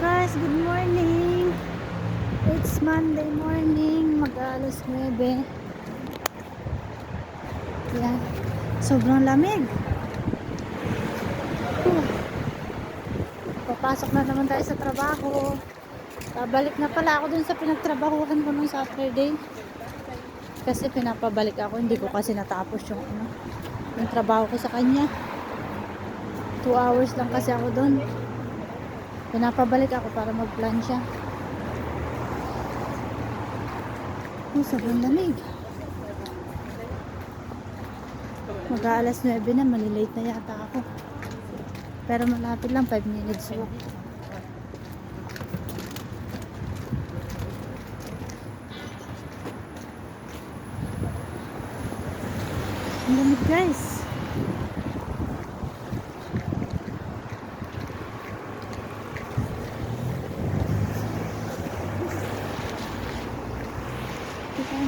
guys, good morning. It's Monday morning, mag alas 9. Yan. Sobrang lamig. Papasok na naman tayo sa trabaho. Babalik na pala ako dun sa pinagtrabahuhan ko nung Saturday. Kasi pinapabalik ako, hindi ko kasi natapos yung ano, yung trabaho ko sa kanya. 2 hours lang kasi ako doon. Pinapabalik ako para mag-plan siya. Oh, sobrang lamig. Mag-aalas 9 na, malilate na yata ako. Pero malapit lang, 5 minutes walk. Ang guys. kuda.